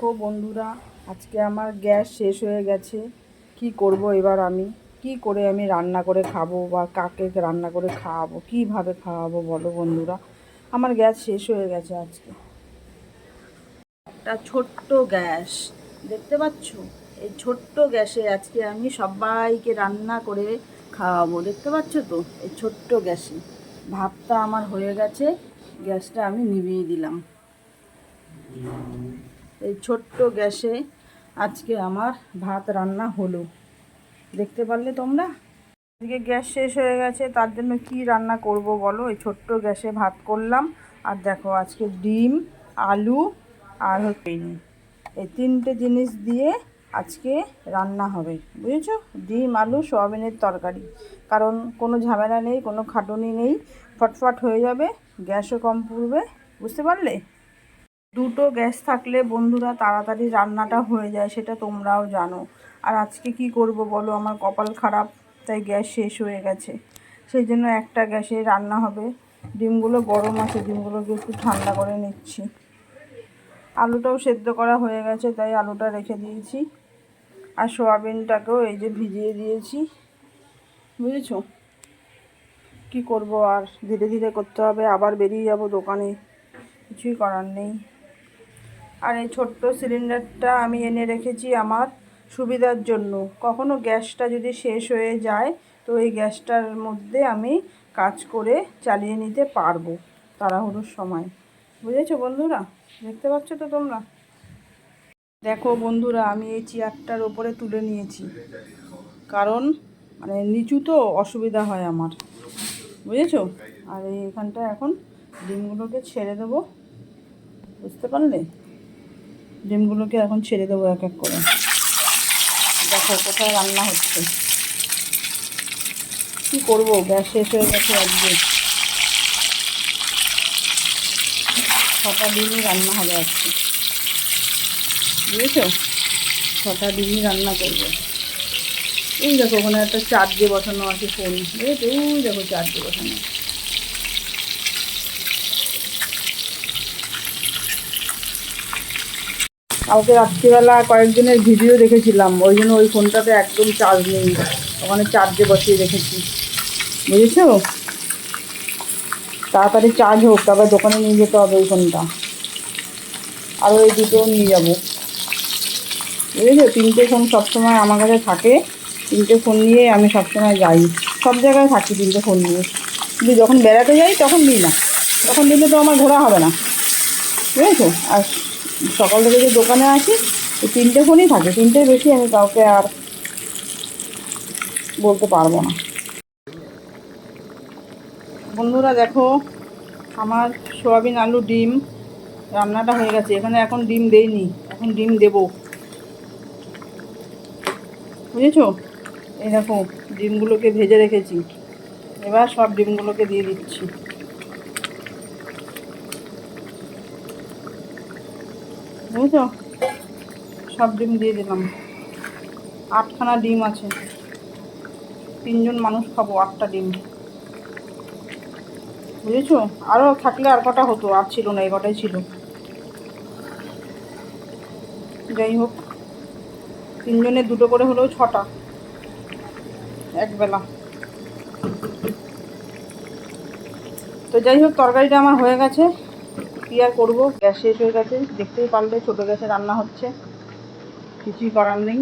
দেখো বন্ধুরা, আজকে আমার গ্যাস শেষ হয়ে গেছে। কি করব এবার আমি? কি করে আমি রান্না করে খাব বা কাকে রান্না করে খাওয়াবো? কীভাবে খাওয়াবো বলো বন্ধুরা? আমার গ্যাস শেষ হয়ে গেছে আজকে। একটা ছোট্ট গ্যাস, দেখতে পাচ্ছ? এই ছোট্ট গ্যাসে আজকে আমি সবাইকে রান্না করে খাওয়াবো, দেখতে পাচ্ছ তো? এই ছোট্ট গ্যাসে। ভাতটা আমার হয়ে গেছে, গ্যাসটা আমি নিভিয়ে দিলাম। এই ছোট্ট গ্যাসে আজকে আমার ভাত রান্না হলো। দেখতে পারলে তোমরা? আজকে গ্যাস শেষ হয়ে গেছে, তার জন্য কি রান্না করব বলো? এই ছোট্ট গ্যাসে ভাত করলাম। আর দেখো, আজকে ডিম, আলু আর হচ্ছে এই তিনটে জিনিস দিয়ে আজকে রান্না হবে। বুঝেছ? ডিম, আলু, সোয়াবিনের তরকারি। কারণ কোনো ঝামেলা নেই, কোনো খাটুনি নেই। ফটফট হয়ে যাবে, গ্যাসও কম পুড়বে। বুঝতে পারলে? দুটো গ্যাস থাকলে বন্ধুরা তাড়াতাড়ি রান্নাটা হয়ে যায়, সেটা তোমরাও জানো। আর আজকে কি করব বলো? আমার কপাল খারাপ, তাই গ্যাস শেষ হয়ে গেছে। সেই জন্য একটা গ্যাসে রান্না হবে। ডিমগুলো গরম আছে, ডিমগুলোকে একটু ঠান্ডা করে নিচ্ছি। আলুটাও সেদ্ধ করা হয়ে গেছে, তাই আলুটা রেখে দিয়েছি। আর সোয়াবিনটাকেও এই যে ভিজিয়ে দিয়েছি। বুঝেছ? কি করব আর? ধীরে ধীরে করতে হবে, আবার বেরিয়ে যাব দোকানে। কিছুই করার নেই। আর এই ছোট্ট সিলিন্ডারটা আমি এনে রেখেছি আমার সুবিধার জন্য। কখনো গ্যাসটা যদি শেষ হয়ে যায়, তো এই গ্যাসটার মধ্যে আমি কাজ করে চালিয়ে নিতে পারব তাড়াহুড়োর সময়। বুঝেছ বন্ধুরা? দেখতে পাচ্ছ তো তোমরা? দেখো বন্ধুরা, আমি এই চেয়ারটার ওপরে তুলে নিয়েছি। কারণ মানে নিচু তো অসুবিধা হয় আমার। বুঝেছ? আর এই এখানটা এখন ডিমগুলোকে ছেড়ে দেবো। বুঝতে পারলে? ডিমগুলোকে এখন ছেড়ে দেবো এক এক করে। দেখো কোথায় রান্না হচ্ছে। কি করব? গ্যাস শেষ হয়ে গেছে আজকে। ছটা ডিমই রান্না হবে আজকে। বুঝেছ? ছটা ডিমই রান্না করব। এই দেখো, ওখানে একটা চার্জে বসানো আছে ফোন। ওই দেখো চার্জে বসানো। কালকে রাত্রিবেলা কয়েকজনের ভিডিও দেখেছিলাম, ওই জন্য ওই ফোনটাতে একদম চার্জ নেই। ওখানে চার্জে বসিয়ে রেখেছি। বুঝেছ? তাড়াতাড়ি চার্জ হোক, তারপর দোকানে নিয়ে যেতে হবে ওই ফোনটা। আর ওই দুটো নিয়ে যাব। বুঝেছ? তিনটে ফোন সবসময় আমার কাছে থাকে। তিনটে ফোন নিয়ে আমি সবসময় যাই। সব জায়গায় থাকি তিনটে ফোন নিয়ে। কিন্তু যখন বেড়াতে যাই, তখন দিই না। তখন দিলে তো আমার ঘোরা হবে না। বুঝেছ? আর সকাল থেকে যে দোকানে আসি এই তিনটে ফোনই থাকে। তিনটের বেশি আমি কাউকে আর বলতে পারব না। বন্ধুরা দেখো, আমার সোয়াবিন, আলু, ডিম রান্নাটা হয়ে গেছে। এখানে এখন ডিম দেইনি, এখন ডিম দেব। বুঝেছ? এই দেখো, ডিমগুলোকে ভেজে রেখেছি। এবার সব ডিমগুলোকে দিয়ে দিচ্ছি। বুঝেছ? সব ডিম দিয়ে দিলাম। আটখানা ডিম আছে। তিনজন মানুষ খাব, আটটা ডিম। বুঝেছ? আরও থাকলে আর কটা হতো? আর ছিল না, এই কটাই ছিল। যাই হোক তিনজনের দুটো করে হলেও ছটা। একবেলা তো যাই হোক, তরকারিটা আমার হয়ে গেছে। কী আর করব? গ্যাস শেষ হয়ে গেছে। দেখতেই পারলে, ছোটো গ্যাসে রান্না হচ্ছে। কিছুই করার নেই।